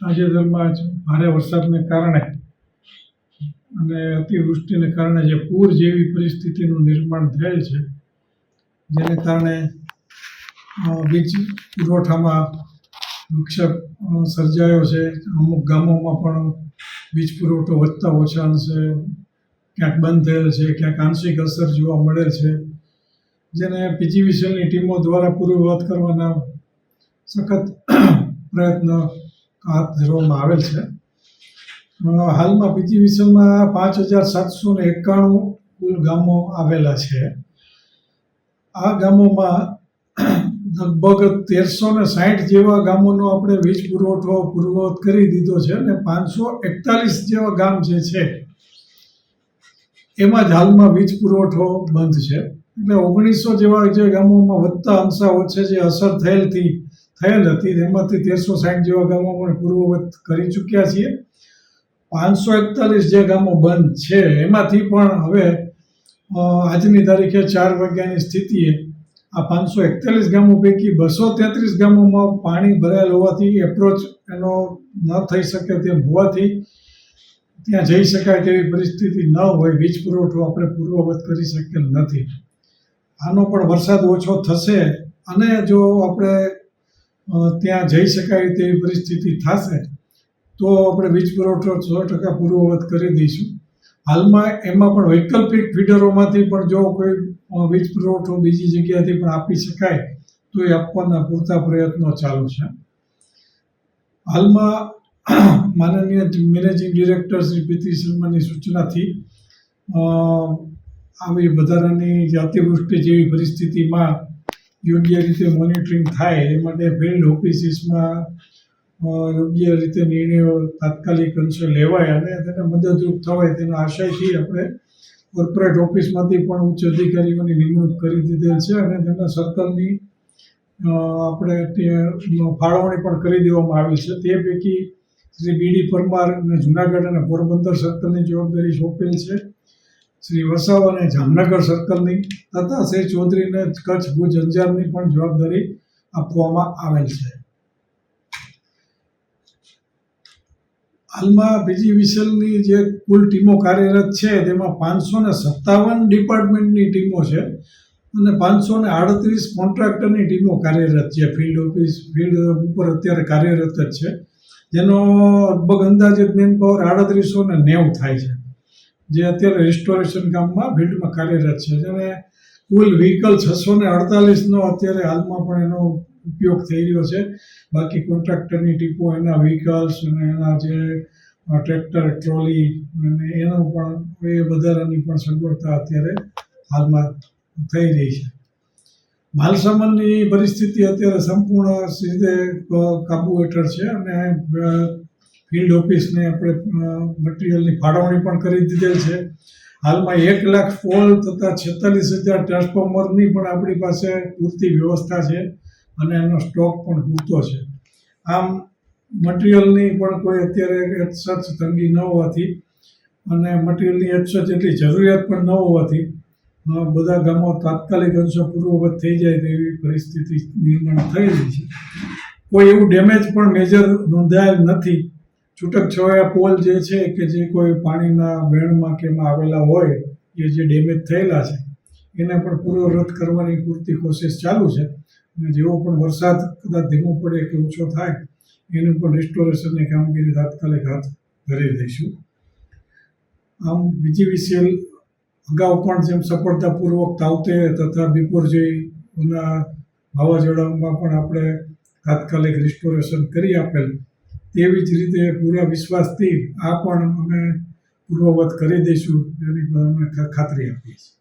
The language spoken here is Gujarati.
તાજેતરમાં જ ભારે વરસાદને કારણે અને અતિવૃષ્ટિને કારણે જે પૂર જેવી પરિસ્થિતિનું નિર્માણ થયેલ છે, જેને કારણે વીજ પુરવઠામાં વિક્ષેપ સર્જાયો છે. અમુક ગામોમાં પણ વીજ પુરવઠો વધતા ઓછા અંશે ક્યાંક બંધ થયેલ છે, ક્યાંક આંશિક અસર જોવા મળેલ છે, જેને પીજીવીસીએલની ટીમો દ્વારા પૂર્વવત કરવાના સખત પ્રયત્ન હાથ ધરવામાં આવેલ છે. હાલમાં પીજી પીજીવીસીએલમાં પાંચ હજાર સાતસો ને એકાણું કુલ ગામો આવેલા છે. આ ગામોમાં લગભગ તેરસો ને સાઠ જેવા ગામોનો આપણે વીજ પુરવઠો પૂર્વવત કરી દીધો છે અને પાંચસો એકતાલીસ જેવા ગામ જે છે, એમાં જ હાલમાં વીજ પુરવઠો બંધ છે. એટલે ઓગણીસો જેવા જે ગામોમાં વધતા અંશા ઓછે જે અસર થયેલથી થયેલ હતી. તેમાંથી તેરસો સાઠ જેવા ગામો પણ પૂર્વવત કરી ચૂક્યા છીએ. પાંચસો એકતાલીસ જે ગામો બંધ છે, એમાંથી પણ હવે આજની તારીખે ચાર વાગ્યાની સ્થિતિએ આ પાંચસો એકતાલીસ ગામો પૈકી બસો તેત્રીસ ગામોમાં પાણી ભરાયેલ હોવાથી એપ્રોચ એનો ન થઈ શકે તેમ હોવાથી ત્યાં જઈ શકાય તેવી પરિસ્થિતિ ન હોય. વીજ પુરવઠો આપણે પૂર્વવત કરી શકેલ નથી. આનો પણ વરસાદ ઓછો થશે અને જો આપણે ત્યાં જઈ શકાય તેવી પરિસ્થિતિ થશે, તો આપણે વીજ પુરવઠો સો ટકા પૂર્વવત કરી દઈશું. હાલમાં એમાં પણ વૈકલ્પિક ફીડરોમાંથી પણ જો કોઈ વીજ પુરવઠો બીજી જગ્યાથી પણ આપી શકાય, તો એ આપવાના પૂરતા પ્રયત્નો ચાલુ છે. હાલમાં માનનીય મેનેજિંગ ડિરેક્ટર શ્રી પીતી શર્માની સૂચનાથી આવી વધારાની અતિવૃષ્ટિ જેવી પરિસ્થિતિમાં યોગ્ય રીતે મોનિટરિંગ થાય, એ માટે ફિલ્ડ ઓફિસીસમાં યોગ્ય રીતે નિર્ણયો તાત્કાલિક અંશે લેવાય અને તેને મદદરૂપ થવાય તેના આશયથી આપણે કોર્પોરેટ ઓફિસમાંથી પણ ઉચ્ચ અધિકારીઓની નિમણૂક કરી દીધેલ છે અને તેના સર્કલની આપણે ફાળવણી પણ કરી દેવામાં આવેલ છે. તે પૈકી શ્રી બીડી પરમાર અને જુનાગઢ અને પોરબંદર સર્કલની જવાબદારી સોંપેલ છે. શ્રી વસાવ અને જામનગર સર્કલની તથા શ્રી ચૌધરીને કચ્છ ભુજ અંજારની પણ જવાબદારી આપવામાં આવેલ છે. હાલમાં બીજી વિસલની જે કુલ ટીમો કાર્યરત છે, તેમાં પાંચસો ને સત્તાવન ડિપાર્ટમેન્ટની ટીમો છે અને પાંચસો ને આડત્રીસ કોન્ટ્રાક્ટરની ટીમો કાર્યરત છે. ફિલ્ડ ઓફિસ, ફિલ્ડ ઉપર અત્યારે કાર્યરત જ છે. જેનો લગભગ અંદાજિત મેન પાવર આડત્રીસો ને નેવું થાય છે. જે અત્યારે રિસ્ટોરેશન કામમાં ફિલ્ડમાં કાર્યરત છે. અને કુલ વ્હીકલ છસો ને અડતાલીસનો અત્યારે હાલમાં પણ એનો ઉપયોગ થઈ રહ્યો છે. બાકી કોન્ટ્રાક્ટરની ટીપો, એના વ્હીકલ્સ અને એના જે ટ્રેક્ટર ટ્રોલી અને એનો પણ એ વધારાની પણ સગવડતા અત્યારે હાલમાં થઈ રહી છે. માલસામાનની પરિસ્થિતિ અત્યારે સંપૂર્ણ રીતે કાબુ હેઠળ છે અને ફિલ્ડ ઓફિસને આપણે મટીરિયલની ફાળવણી પણ કરી દીધેલ છે. હાલમાં એક લાખ પોલ તથા છેતાલીસ હજાર ટ્રાન્સફોર્મરની પણ આપણી પાસે પૂરતી વ્યવસ્થા છે અને એનો સ્ટોક પણ પૂરતો છે. આમ મટીરિયલની પણ કોઈ અત્યારે સચ તંગી ન હોવાથી અને મટીરિયલની એસચ એટલી જરૂરિયાત પણ ન હોવાથી બધા ગામો તાત્કાલિક અંશો પૂર્વવત થઈ જાય તેવી પરિસ્થિતિ નિર્માણ થઈ રહી છે. કોઈ એવું ડેમેજ પણ મેજર નોંધાયેલ નથી. છૂટક છવાયા પોલ જે છે કે જે કોઈ પાણીના વેણમાં કે એમાં આવેલા હોય, એ જે ડેમેજ થયેલા છે, એને પણ પૂર્વવત કરવાની પૂરતી કોશિશ ચાલુ છે. અને જેવો પણ વરસાદ કદાચ ધીમો પડે કે ઓછો થાય, એનું પણ રિસ્ટોરેશનની કામગીરી તાત્કાલિક હાથ ધરી દઈશું. આમ બીજી વિશેલ અગાઉ પણ જેમ સફળતાપૂર્વક તાવતે તથા બિપોરજયના વાવાઝોડામાં પણ આપણે તાત્કાલિક રિસ્ટોરેશન કરી આપેલ તેવી જ રીતે પૂરા વિશ્વાસથી આ પણ અમે પૂર્વવત કરી દઈશું, એની અમે ખાતરી આપીએ છીએ.